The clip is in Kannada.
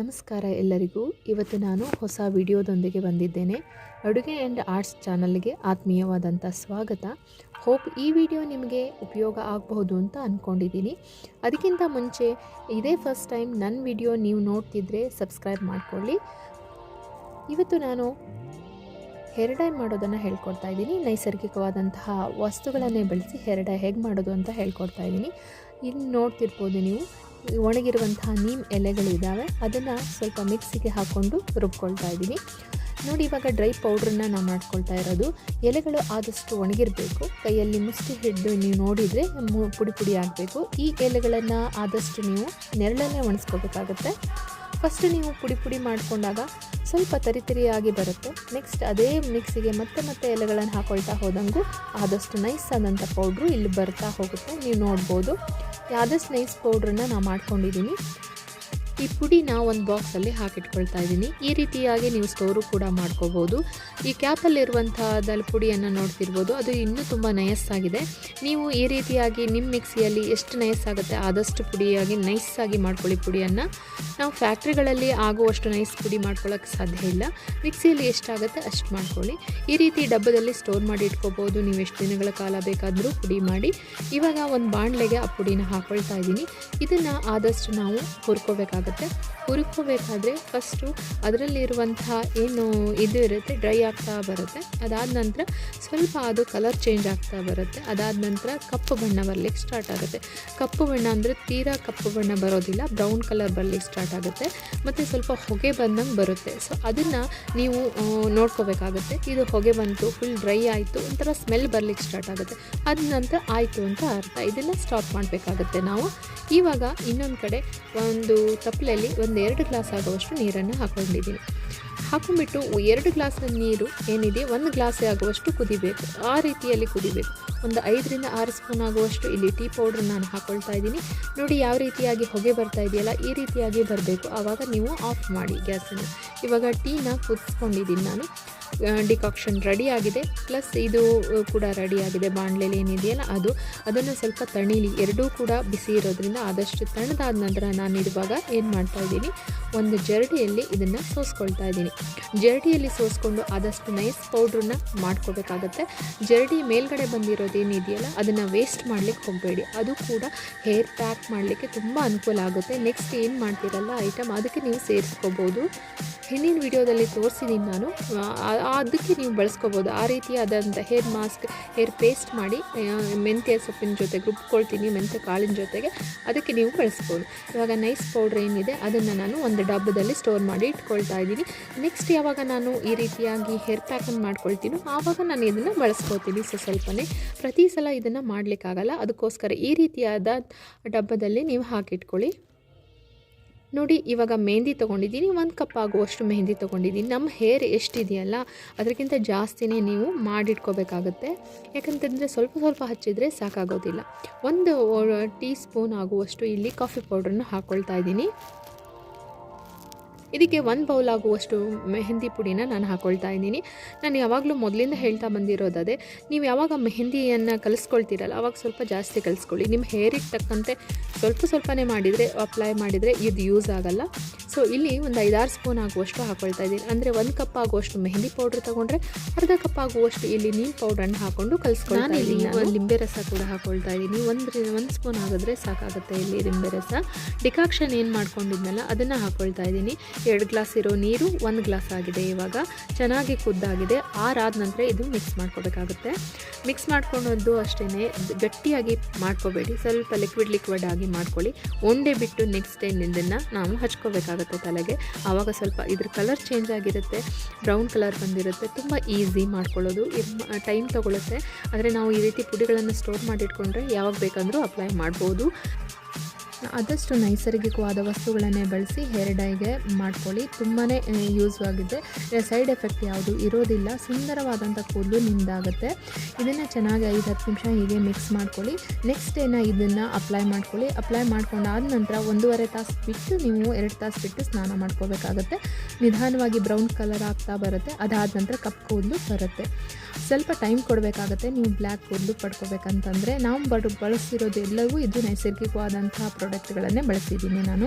ನಮಸ್ಕಾರ ಎಲ್ಲರಿಗೂ. ಇವತ್ತು ನಾನು ಹೊಸ ವಿಡಿಯೋದೊಂದಿಗೆ ಬಂದಿದ್ದೇನೆ. ಅಡುಗೆ ಆ್ಯಂಡ್ ಆರ್ಟ್ಸ್ ಚಾನಲ್ಗೆ ಆತ್ಮೀಯವಾದಂಥ ಸ್ವಾಗತ. ಹೋಪ್ ಈ ವಿಡಿಯೋ ನಿಮಗೆ ಉಪಯೋಗ ಆಗಬಹುದು ಅಂತ ಅಂದ್ಕೊಂಡಿದ್ದೀನಿ ಅದಕ್ಕಿಂತ ಮುಂಚೆ ಇದೇ ಫಸ್ಟ್ ಟೈಮ್ ನನ್ನ ವಿಡಿಯೋ ನೀವು ನೋಡ್ತಿದ್ರೆ ಸಬ್ಸ್ಕ್ರೈಬ್ ಮಾಡಿಕೊಳ್ಳಿ. ಇವತ್ತು ನಾನು ಹೆರಡೈ ಡೈ ಮಾಡೋದನ್ನು ಹೇಳ್ಕೊಡ್ತಾ ಇದ್ದೀನಿ. ನೈಸರ್ಗಿಕವಾದಂತಹ ವಸ್ತುಗಳನ್ನೇ ಬಳಸಿ ಹೆರಡೈ ಹೇಗೆ ಮಾಡೋದು ಅಂತ ಹೇಳ್ಕೊಡ್ತಾ ಇದ್ದೀನಿ. ಇಲ್ಲಿ ನೋಡ್ತಿರ್ಬೋದು ನೀವು. ಒಣಗಿರುವಂತಹ ನೀಮ್ ಎಲೆಗಳಿದ್ದಾವೆ ಅದನ್ನು ಸ್ವಲ್ಪ ಮಿಕ್ಸಿಗೆ ಹಾಕ್ಕೊಂಡು ರುಬ್ಕೊಳ್ತಾ ಇದ್ದೀನಿ. ನೋಡಿ, ಇವಾಗ ಡ್ರೈ ಪೌಡ್ರನ್ನ ನಾವು ಮಾಡ್ಕೊಳ್ತಾ ಇರೋದು. ಎಲೆಗಳು ಆದಷ್ಟು ಒಣಗಿರಬೇಕು. ಕೈಯಲ್ಲಿ ಮುಷ್ಟಿ ಹಿಡಿದು ನೀವು ನೋಡಿದರೆ ಪುಡಿ ಪುಡಿ ಆಗಬೇಕು. ಈ ಎಲೆಗಳನ್ನು ಆದಷ್ಟು ನೀವು ನೆರಳಲ್ಲೇ ಒಣಸ್ಕೋಬೇಕಾಗುತ್ತೆ ಫಸ್ಟ್ ನೀವು ಪುಡಿ ಪುಡಿ ಮಾಡಿಕೊಂಡಾಗ ಸ್ವಲ್ಪ ತರಿತರಿಯಾಗಿ ಬರುತ್ತೆ. ನೆಕ್ಸ್ಟ್ ಅದೇ ಮಿಕ್ಸಿಗೆ ಮತ್ತೆ ಮತ್ತೆ ಎಲೆಗಳನ್ನು ಹಾಕೊಳ್ತಾ ಹೋದಂಗೂ ಆದಷ್ಟು ನೈಸ್ ಆದಂಥ ಪೌಡ್ರು ಇಲ್ಲಿ ಬರ್ತಾ ಹೋಗುತ್ತೆ. ನೀವು ನೋಡ್ಬೋದು. ಆದಷ್ಟು ಸ್ನೇಹಿಸ್ ಪೌಡ್ರನ್ನ ನಾನು ಮಾಡ್ಕೊಂಡಿದ್ದೀನಿ ಈ ಪುಡಿನ ಒಂದು ಬಾಕ್ಸಲ್ಲಿ ಹಾಕಿಟ್ಕೊಳ್ತಾ ಇದ್ದೀನಿ. ಈ ರೀತಿಯಾಗಿ ನೀವು ಸ್ಟೋರು ಕೂಡ ಮಾಡ್ಕೋಬೋದು. ಈ ಕ್ಯಾಪಲ್ಲಿರುವಂಥದ್ದಲ್ಲಿ ಪುಡಿಯನ್ನು ನೋಡ್ತಿರ್ಬೋದು. ಅದು ಇನ್ನೂ ತುಂಬ ನಯಸ್ಸಾಗಿದೆ ನೀವು ಈ ರೀತಿಯಾಗಿ ನಿಮ್ಮ ಮಿಕ್ಸಿಯಲ್ಲಿ ಎಷ್ಟು ನಯಸ್ಸಾಗುತ್ತೆ ಆದಷ್ಟು ಪುಡಿಯಾಗಿ ನೈಸಾಗಿ ಮಾಡ್ಕೊಳ್ಳಿ ಪುಡಿಯನ್ನು. ನಾವು ಫ್ಯಾಕ್ಟ್ರಿಗಳಲ್ಲಿ ಆಗುವಷ್ಟು ನೈಸ್ ಪುಡಿ ಮಾಡ್ಕೊಳ್ಳೋಕ್ಕೆ ಸಾಧ್ಯ ಇಲ್ಲ. ಮಿಕ್ಸಿಯಲ್ಲಿ ಎಷ್ಟಾಗುತ್ತೆ ಅಷ್ಟು ಮಾಡ್ಕೊಳ್ಳಿ. ಈ ರೀತಿ ಡಬ್ಬದಲ್ಲಿ ಸ್ಟೋರ್ ಮಾಡಿ ಇಟ್ಕೋಬೋದು. ನೀವು ಎಷ್ಟು ದಿನಗಳ ಕಾಲ ಬೇಕಾದರೂ ಪುಡಿ ಮಾಡಿ. ಇವಾಗ ಒಂದು ಬಾಣಲೆಗೆ ಆ ಪುಡಿನ ಹಾಕೊಳ್ತಾ ಇದ್ದೀನಿ. ಇದನ್ನು ಆದಷ್ಟು ನಾವು ಹುರ್ಕೋಬೇಕಾಗುತ್ತೆ. ಹುರ್ಕೋಬೇಕಾದ್ರೆ ಫಸ್ಟು ಅದರಲ್ಲಿರುವಂತಹ ಏನು ಇದು ಇರುತ್ತೆ ಡ್ರೈ ಆಗ್ತಾ ಬರುತ್ತೆ. ಅದಾದ ನಂತರ ಸ್ವಲ್ಪ ಅದು ಕಲರ್ ಚೇಂಜ್ ಆಗ್ತಾ ಬರುತ್ತೆ. ಅದಾದ ನಂತರ ಕಪ್ಪು ಬಣ್ಣ ಬರಲಿಕ್ಕೆ ಸ್ಟಾರ್ಟ್ ಆಗುತ್ತೆ. ಕಪ್ಪು ಬಣ್ಣ ಅಂದರೆ ತೀರಾ ಕಪ್ಪು ಬಣ್ಣ ಬರೋದಿಲ್ಲ ಬ್ರೌನ್ ಕಲರ್ ಬರಲಿಕ್ಕೆ ಸ್ಟಾರ್ಟ್ ಆಗುತ್ತೆ. ಮತ್ತು ಸ್ವಲ್ಪ ಹೊಗೆ ಬಂದಂಗೆ ಬರುತ್ತೆ. ಸೊ ಅದನ್ನು ನೀವು ನೋಡ್ಕೋಬೇಕಾಗುತ್ತೆ. ಇದು ಹೊಗೆ ಬಂತು ಫುಲ್ ಡ್ರೈ ಆಯಿತು, ಒಂಥರ ಸ್ಮೆಲ್ ಬರಲಿಕ್ಕೆ ಸ್ಟಾರ್ಟ್ ಆಗುತ್ತೆ. ಅದ ನಂತರ ಆಯಿತು ಅಂತ ಅರ್ಥ. ಇದೆಲ್ಲ ಸ್ಟಾಪ್ ಮಾಡಬೇಕಾಗುತ್ತೆ ನಾವು. ಇವಾಗ ಇನ್ನೊಂದು ಕಡೆ ಒಂದು ತಪ್ಪಲೆಯಲ್ಲಿ ಒಂದು ಎರಡು ಗ್ಲಾಸ್ ಆಗುವಷ್ಟು ನೀರನ್ನು ಹಾಕ್ಕೊಂಡಿದ್ದೀನಿ. ಹಾಕೊಂಡ್ಬಿಟ್ಟು ಎರಡು ಗ್ಲಾಸ್ ನೀರು ಏನಿದೆ, ಒಂದು ಗ್ಲಾಸ್ ಆಗುವಷ್ಟು ಕುದಿಬೇಕು. ಆ ರೀತಿಯಲ್ಲಿ ಕುದಿಬೇಕು. ಒಂದು ಐದರಿಂದ ಆರು ಸ್ಪೂನ್ ಆಗುವಷ್ಟು ಇಲ್ಲಿ ಟೀ ಪೌಡ್ರ್ ನಾನು ಹಾಕ್ಕೊಳ್ತಾ ಇದ್ದೀನಿ. ನೋಡಿ ಯಾವ ರೀತಿಯಾಗಿ ಹೊಗೆ ಬರ್ತಾ ಇದೆಯಲ್ಲ, ಈ ರೀತಿಯಾಗಿ ಬರಬೇಕು. ಆವಾಗ ನೀವು ಆಫ್ ಮಾಡಿ ಗ್ಯಾಸನ್ನು. ಇವಾಗ ಟೀನ ಕುದಿಸ್ಕೊಂಡಿದ್ದೀನಿ ನಾನು. ಡಿಕಾಕ್ಷನ್ ಆಗಿದೆ. ಪ್ಲಸ್ ಇದು ಕೂಡ ರೆಡಿ ಆಗಿದೆ. ಬಾಣಲೆಲಿ ಏನಿದೆಯಲ್ಲ ಅದು. ಅದನ್ನು ಸ್ವಲ್ಪ ತಣಿಲಿ. ಎರಡೂ ಕೂಡ ಬಿಸಿ ಇರೋದ್ರಿಂದ ಆದಷ್ಟು ತಣ್ಣದಾದ ನಂತರ ನಾನು ಇರುವಾಗ ಏನು ಮಾಡ್ತಾ ಇದ್ದೀನಿ ಒಂದು ಜರಡಿಯಲ್ಲಿ ಇದನ್ನು ಸೋಸ್ಕೊಳ್ತಾ ಇದ್ದೀನಿ. ಜರಡಿಯಲ್ಲಿ ಸೋಸ್ಕೊಂಡು ಆದಷ್ಟು ನೈಸ್ ಪೌಡ್ರನ್ನ ಮಾಡ್ಕೋಬೇಕಾಗತ್ತೆ. ಜರಡಿ ಮೇಲ್ಗಡೆ ಬಂದಿರೋದು ಏನಿದೆಯಲ್ಲ, ಅದನ್ನು ವೇಸ್ಟ್ ಮಾಡಲಿಕ್ಕೆ ಹೋಗಬೇಡಿ. ಅದು ಕೂಡ ಹೇರ್ ಪ್ಯಾಕ್ ಮಾಡಲಿಕ್ಕೆ ತುಂಬ ಅನುಕೂಲ ಆಗುತ್ತೆ. ನೆಕ್ಸ್ಟ್ ಏನು ಮಾಡ್ತೀರಲ್ಲ ಐಟಮ್ ಅದಕ್ಕೆ ನೀವು ಸೇರಿಸ್ಕೋಬೋದು. ಹಿಂದಿನ ವಿಡಿಯೋದಲ್ಲಿ ತೋರಿಸಿದ್ದೀನಿ ನಾನು. ಅದಕ್ಕೆ ನೀವು ಬಳಸ್ಕೋಬೋದು. ಆ ರೀತಿಯಾದಂಥ ಹೇರ್ ಮಾಸ್ಕ್ ಹೇರ್ ಪೇಸ್ಟ್ ಮಾಡಿ ಮೆಂತ್ಯ ಸೊಪ್ಪಿನ ಜೊತೆಗೆ ರುಬ್ಕೊಳ್ತೀನಿ, ಮೆಂತ್ಯ ಕಾಳಿನ ಜೊತೆಗೆ. ಅದಕ್ಕೆ ನೀವು ಬಳಸ್ಬೋದು. ಇವಾಗ ನೈಸ್ ಪೌಡ್ರ್ ಏನಿದೆ, ಅದನ್ನು ನಾನು ಒಂದು ಡಬ್ಬದಲ್ಲಿ ಸ್ಟೋರ್ ಮಾಡಿ ಇಟ್ಕೊಳ್ತಾ ಇದ್ದೀನಿ. ನೆಕ್ಸ್ಟ್ ಯಾವಾಗ ನಾನು ಈ ರೀತಿಯಾಗಿ ಹೇರ್ ಪ್ಯಾಕನ್ನು ಮಾಡ್ಕೊಳ್ತೀನೋ ಆವಾಗ ನಾನು ಇದನ್ನು ಬಳಸ್ಕೋತೀನಿ ಸೊ ಸ್ವಲ್ಪನೇ. ಪ್ರತಿ ಸಲ ಇದನ್ನು ಮಾಡಲಿಕ್ಕಾಗಲ್ಲ. ಅದಕ್ಕೋಸ್ಕರ ಈ ರೀತಿಯಾದ ಡಬ್ಬದಲ್ಲಿ ನೀವು ಹಾಕಿಟ್ಕೊಳ್ಳಿ. ನೋಡಿ, ಇವಾಗ ಮೆಹಂದಿ ತೊಗೊಂಡಿದ್ದೀನಿ. ಒಂದು ಕಪ್ ಆಗುವಷ್ಟು ಮೆಹಂದಿ ತೊಗೊಂಡಿದ್ದೀನಿ. ನಮ್ಮ ಹೇರ್ ಎಷ್ಟಿದೆಯಲ್ಲ, ಅದಕ್ಕಿಂತ ಜಾಸ್ತಿನೇ ನೀವು ಮಾಡಿಟ್ಕೋಬೇಕಾಗುತ್ತೆ. ಯಾಕಂತಂದರೆ ಸ್ವಲ್ಪ ಸ್ವಲ್ಪ ಹಚ್ಚಿದರೆ ಸಾಕಾಗೋದಿಲ್ಲ. ಒಂದು ಟೀ ಸ್ಪೂನ್ ಆಗುವಷ್ಟು ಇಲ್ಲಿ ಕಾಫಿ ಪೌಡ್ರನ್ನು ಹಾಕ್ಕೊಳ್ತಾ ಇದ್ದೀನಿ. ಇದಕ್ಕೆ ಒಂದು ಬೌಲ್ ಆಗುವಷ್ಟು ಮೆಹಂದಿ ಪುಡಿನ ನಾನು ಹಾಕ್ಕೊಳ್ತಾ ಇದ್ದೀನಿ. ನಾನು ಯಾವಾಗಲೂ ಮೊದಲಿಂದ ಹೇಳ್ತಾ ಬಂದಿರೋದದೇ, ನೀವು ಯಾವಾಗ ಮೆಹಂದಿಯನ್ನು ಕಲಿಸ್ಕೊಳ್ತೀರಲ್ಲ, ಅವಾಗ ಸ್ವಲ್ಪ ಜಾಸ್ತಿ ಕಲಿಸ್ಕೊಳ್ಳಿ. ನಿಮ್ಮ ಹೇರಿಗೆ ತಕ್ಕಂತೆ ಸ್ವಲ್ಪ ಸ್ವಲ್ಪನೇ ಮಾಡಿದರೆ ಅಪ್ಲೈ ಮಾಡಿದರೆ ಇದು ಯೂಸ್ ಆಗಲ್ಲ. ಸೊ ಇಲ್ಲಿ ಒಂದು ಐದಾರು ಸ್ಪೂನ್ ಆಗುವಷ್ಟು ಹಾಕೊಳ್ತಾ ಇದ್ದೀನಿ. ಅಂದರೆ ಒಂದು ಕಪ್ ಆಗುವಷ್ಟು ಮೆಹಂದಿ ಪೌಡ್ರ್ ತೊಗೊಂಡ್ರೆ ಅರ್ಧ ಕಪ್ ಆಗುವಷ್ಟು ಇಲ್ಲಿ ನೀರು ಪೌಡ್ರನ್ನು ಹಾಕೊಂಡು ಕಲಿಸ್ಕೊಳ್ತಾ ನಾನು ಒಂದು ಲಿಂಬೆ ರಸ ಕೂಡ ಹಾಕೊಳ್ತಾ ಇದ್ದೀನಿ. ಒಂದು ಒಂದು ಸ್ಪೂನ್ ಆಗಿದ್ರೆ ಸಾಕಾಗುತ್ತೆ ಇಲ್ಲಿ ಲಿಂಬೆ ರಸ. ಡಿಕಾಕ್ಷನ್ ಏನು ಮಾಡ್ಕೊಂಡಿದ್ನಲ್ಲ ಅದನ್ನು ಹಾಕೊಳ್ತಾ ಇದ್ದೀನಿ. ಎರಡು ಗ್ಲಾಸ್ ಇರೋ ನೀರು ಒಂದು ಗ್ಲಾಸ್ ಆಗಿದೆ ಇವಾಗ. ಚೆನ್ನಾಗಿ ಕುದ್ದಾಗಿದೆ. ಆರಾದ ನಂತರ ಇದು ಮಿಕ್ಸ್ ಮಾಡ್ಕೋಬೇಕಾಗುತ್ತೆ. ಮಿಕ್ಸ್ ಮಾಡ್ಕೊಳೋದು ಅಷ್ಟೇ ಗಟ್ಟಿಯಾಗಿ ಮಾಡ್ಕೋಬೇಡಿ. ಸ್ವಲ್ಪ ಲಿಕ್ವಿಡ್ ಲಿಕ್ವಿಡ್ ಆಗಿ ಮಾಡ್ಕೊಳ್ಳಿ. ಒಂದೇ ಬಿಟ್ಟು ನೆಕ್ಸ್ಟ್ ಡೇ ಇದನ್ನು ನಾವು ಹಚ್ಕೋಬೇಕಾಗುತ್ತೆ. ತಲೆಗೆ. ಆವಾಗ ಸ್ವಲ್ಪ ಇದ್ರ ಕಲರ್ ಚೇಂಜ್ ಆಗಿರುತ್ತೆ ಬ್ರೌನ್ ಕಲರ್ ಬಂದಿರುತ್ತೆ, ತುಂಬ ಈಸಿ ಮಾಡ್ಕೊಳ್ಳೋದು ಟೈಮ್ ತೊಗೊಳುತ್ತೆ. ಆದರೆ ನಾವು ಈ ರೀತಿ ಪುಡಿಗಳನ್ನು ಸ್ಟೋರ್ ಮಾಡಿಟ್ಕೊಂಡ್ರೆ ಯಾವಾಗ ಬೇಕಾದರೂ ಅಪ್ಲೈ ಮಾಡ್ಬೋದು. ಆದಷ್ಟು ನೈಸರ್ಗಿಕವಾದ ವಸ್ತುಗಳನ್ನೇ ಬಳಸಿ ಹೇರ್ ಡೈಗೆ ಮಾಡ್ಕೊಳ್ಳಿ. ತುಂಬಾ ಯೂಸ್ ಆಗಿದೆ. ಸೈಡ್ ಎಫೆಕ್ಟ್ ಯಾವುದು ಇರೋದಿಲ್ಲ. ಸುಂದರವಾದಂಥ ಕೂದಲು ನಿಮ್ದಾಗುತ್ತೆ. ಇದನ್ನು ಚೆನ್ನಾಗಿ ಐದು, ಹತ್ತು ನಿಮಿಷ ಹೀಗೆ ಮಿಕ್ಸ್ ಮಾಡ್ಕೊಳ್ಳಿ. ನೆಕ್ಸ್ಟ್ ಡೇನ ಇದನ್ನು ಅಪ್ಲೈ ಮಾಡ್ಕೊಳ್ಳಿ. ಅಪ್ಲೈ ಮಾಡ್ಕೊಂಡಾದ ನಂತರ ಒಂದೂವರೆ ತಾಸು ಬಿಟ್ಟು ನೀವು ಎರಡು ತಾಸು ಬಿಟ್ಟು ಸ್ನಾನ ಮಾಡ್ಕೋಬೇಕಾಗತ್ತೆ. ನಿಧಾನವಾಗಿ ಬ್ರೌನ್ ಕಲರ್ ಆಗ್ತಾ ಬರುತ್ತೆ. ಅದಾದ ನಂತರ ಕಪ್ ಕೂದಲು ಬರುತ್ತೆ. ಸ್ವಲ್ಪ ಟೈಮ್ ಕೊಡಬೇಕಾಗತ್ತೆ, ನೀವು ಬ್ಲ್ಯಾಕ್ ಕೂದಲು ಪಡ್ಕೋಬೇಕಂತಂದರೆ, ನಾವು ಬಡ ಬಳಸಿರೋದು ಎಲ್ಲವೂ ಇದು ನೈಸರ್ಗಿಕವಾದಂತಹ ಪ್ರಾಡಕ್ಟ್ಗಳನ್ನೇ ಬಳಸಿದ್ದೀನಿ ನಾನು.